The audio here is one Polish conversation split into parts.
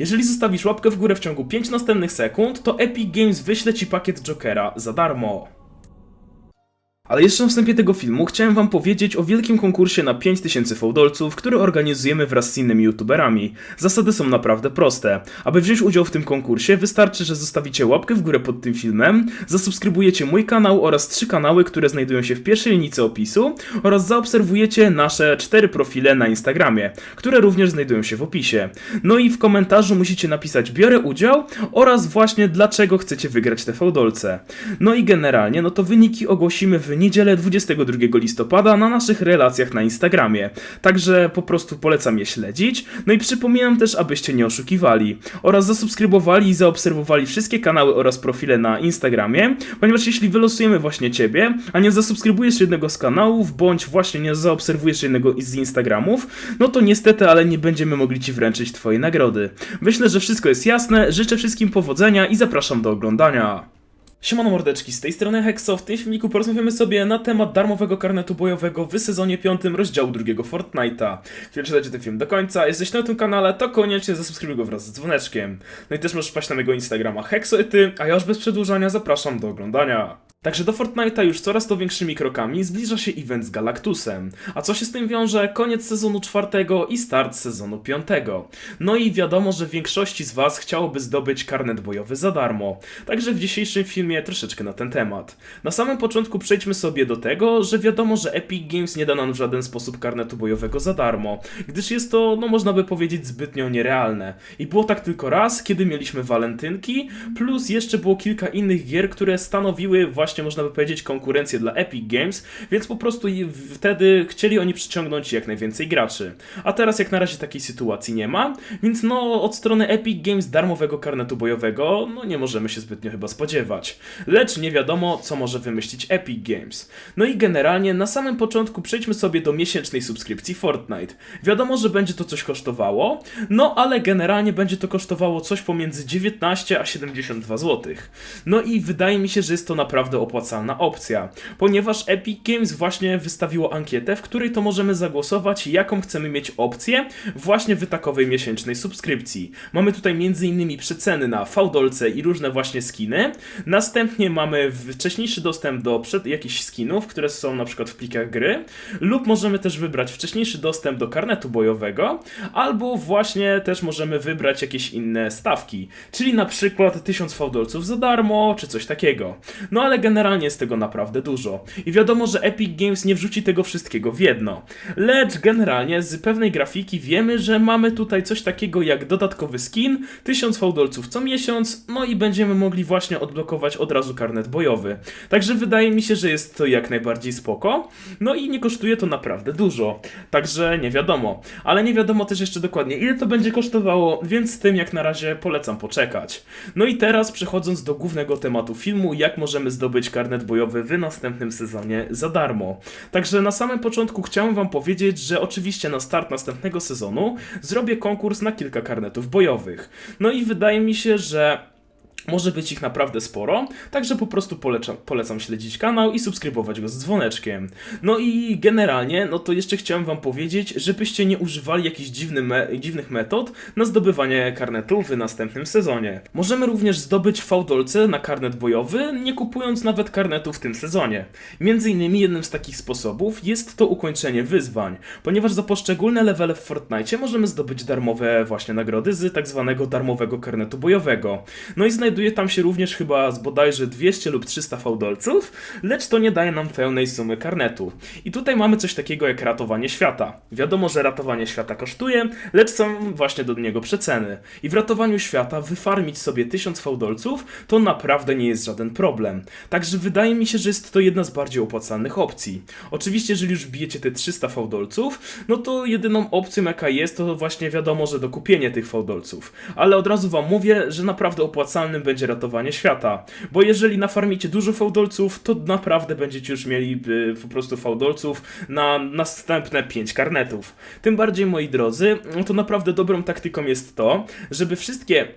Jeżeli zostawisz łapkę w górę w ciągu 5 następnych sekund, to Epic Games wyśle ci pakiet Jokera za darmo. Ale jeszcze na wstępie tego filmu chciałem wam powiedzieć o wielkim konkursie na 5000 fałdolców, który organizujemy wraz z innymi youtuberami. Zasady są naprawdę proste. Aby wziąć udział w tym konkursie wystarczy, że zostawicie łapkę w górę pod tym filmem, zasubskrybujecie mój kanał oraz trzy kanały, które znajdują się w pierwszej linijce opisu oraz zaobserwujecie nasze cztery profile na Instagramie, które również znajdują się w opisie. No i w komentarzu musicie napisać biorę udział oraz właśnie dlaczego chcecie wygrać te fałdolce. No i generalnie, no to wyniki ogłosimy w niedzielę 22 listopada na naszych relacjach na Instagramie. Także po prostu polecam je śledzić. No i przypominam też, abyście nie oszukiwali oraz zasubskrybowali i zaobserwowali wszystkie kanały oraz profile na Instagramie, ponieważ jeśli wylosujemy właśnie ciebie, a nie zasubskrybujesz jednego z kanałów, bądź właśnie nie zaobserwujesz jednego z Instagramów, no to niestety, ale nie będziemy mogli ci wręczyć twojej nagrody. Myślę, że wszystko jest jasne, życzę wszystkim powodzenia i zapraszam do oglądania. Siemano mordeczki, z tej strony Hexo. W tym filmiku porozmawiamy sobie na temat darmowego karnetu bojowego w sezonie 5 rozdziału drugiego Fortnite'a. Jeśli czytacie ten film do końca, jesteś na tym kanale, to koniecznie zasubskrybuj go wraz z dzwoneczkiem. No i też możesz wpaść na mojego Instagrama Hexoety, a ja już bez przedłużania zapraszam do oglądania. Także do Fortnite'a już coraz to większymi krokami zbliża się event z Galactusem. A co się z tym wiąże? Koniec sezonu czwartego i start sezonu piątego. No i wiadomo, że większości z Was chciałoby zdobyć karnet bojowy za darmo. Także w dzisiejszym filmie troszeczkę na ten temat. Na samym początku przejdźmy sobie do tego, że wiadomo, że Epic Games nie da nam w żaden sposób karnetu bojowego za darmo, gdyż jest to, no można by powiedzieć, zbytnio nierealne. I było tak tylko raz, kiedy mieliśmy walentynki, plus jeszcze było kilka innych gier, które stanowiły właśnie właśnie można by powiedzieć konkurencję dla Epic Games, więc po prostu wtedy chcieli oni przyciągnąć jak najwięcej graczy. A teraz jak na razie takiej sytuacji nie ma, więc no od strony Epic Games darmowego karnetu bojowego no nie możemy się zbytnio chyba spodziewać. Lecz nie wiadomo co może wymyślić Epic Games. No i generalnie na samym początku przejdźmy sobie do miesięcznej subskrypcji Fortnite. Wiadomo, że będzie to coś kosztowało, no ale generalnie będzie to kosztowało coś pomiędzy 19 a 72 zł. No i wydaje mi się, że jest to naprawdę opłacalna opcja, ponieważ Epic Games właśnie wystawiło ankietę, w której to możemy zagłosować, jaką chcemy mieć opcję właśnie w takowej miesięcznej subskrypcji. Mamy tutaj m.in. przeceny na fałdolce i różne właśnie skiny. Następnie mamy wcześniejszy dostęp do przed jakichś skinów, które są na przykład w plikach gry, lub możemy też wybrać wcześniejszy dostęp do karnetu bojowego, albo właśnie też możemy wybrać jakieś inne stawki, czyli na przykład 1000 fałdolców za darmo, czy coś takiego. No ale generalnie jest tego naprawdę dużo. I wiadomo, że Epic Games nie wrzuci tego wszystkiego w jedno. Lecz generalnie z pewnej grafiki wiemy, że mamy tutaj coś takiego jak dodatkowy skin, 1000 fałdolców co miesiąc, no i będziemy mogli właśnie odblokować od razu karnet bojowy. Także wydaje mi się, że jest to jak najbardziej spoko. No i nie kosztuje to naprawdę dużo. Także nie wiadomo. Ale nie wiadomo też jeszcze dokładnie ile to będzie kosztowało, więc z tym jak na razie polecam poczekać. No i teraz przechodząc do głównego tematu filmu, jak możemy zdobyć zdobyć karnet bojowy w następnym sezonie za darmo. Także na samym początku chciałem Wam powiedzieć, że oczywiście na start następnego sezonu zrobię konkurs na kilka karnetów bojowych. No i wydaje mi się, że może być ich naprawdę sporo, także po prostu polecam, polecam śledzić kanał i subskrybować go z dzwoneczkiem. No i generalnie, no to jeszcze chciałem wam powiedzieć, żebyście nie używali jakichś dziwny me dziwnych metod na zdobywanie karnetu w następnym sezonie. Możemy również zdobyć fałdolce na karnet bojowy, nie kupując nawet karnetu w tym sezonie. Między innymi jednym z takich sposobów jest to ukończenie wyzwań, ponieważ za poszczególne levele w Fortnite możemy zdobyć darmowe właśnie nagrody z tak zwanego darmowego karnetu bojowego. No i znajdujemy znajduje tam się również chyba z bodajże 200 lub 300 fałdolców, lecz to nie daje nam pełnej sumy karnetu. I tutaj mamy coś takiego jak ratowanie świata. Wiadomo, że ratowanie świata kosztuje, lecz są właśnie do niego przeceny. I w ratowaniu świata wyfarmić sobie 1000 fałdolców to naprawdę nie jest żaden problem. Także wydaje mi się, że jest to jedna z bardziej opłacalnych opcji. Oczywiście, jeżeli już bijecie te 300 fałdolców, no to jedyną opcją jaka jest, to właśnie wiadomo, że dokupienie tych fałdolców. Ale od razu wam mówię, że naprawdę opłacalnym będzie ratowanie świata. Bo jeżeli nafarmicie dużo fałdolców, to naprawdę będziecie już mieli y, po prostu fałdolców na następne 5 karnetów. Tym bardziej, moi drodzy, to naprawdę dobrą taktyką jest to, żeby wszystkie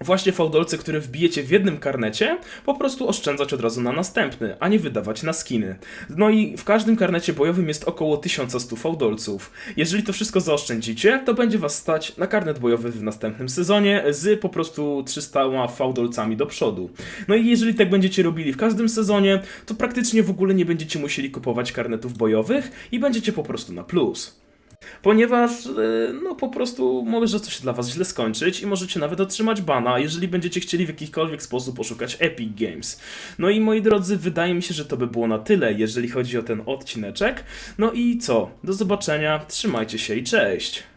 właśnie fałdolce, które wbijecie w jednym karnecie, po prostu oszczędzać od razu na następny, a nie wydawać na skiny. No i w każdym karnecie bojowym jest około 1100 fałdolców. Jeżeli to wszystko zaoszczędzicie, to będzie was stać na karnet bojowy w następnym sezonie z po prostu 300 fałdolcami do przodu. No i jeżeli tak będziecie robili w każdym sezonie, to praktycznie w ogóle nie będziecie musieli kupować karnetów bojowych i będziecie po prostu na plus. Ponieważ, e, no po prostu może coś dla was źle skończyć i możecie nawet otrzymać bana, jeżeli będziecie chcieli w jakikolwiek sposób oszukać Epic Games. No i moi drodzy, wydaje mi się, że to by było na tyle, jeżeli chodzi o ten odcineczek. No i co? Do zobaczenia, trzymajcie się i cześć!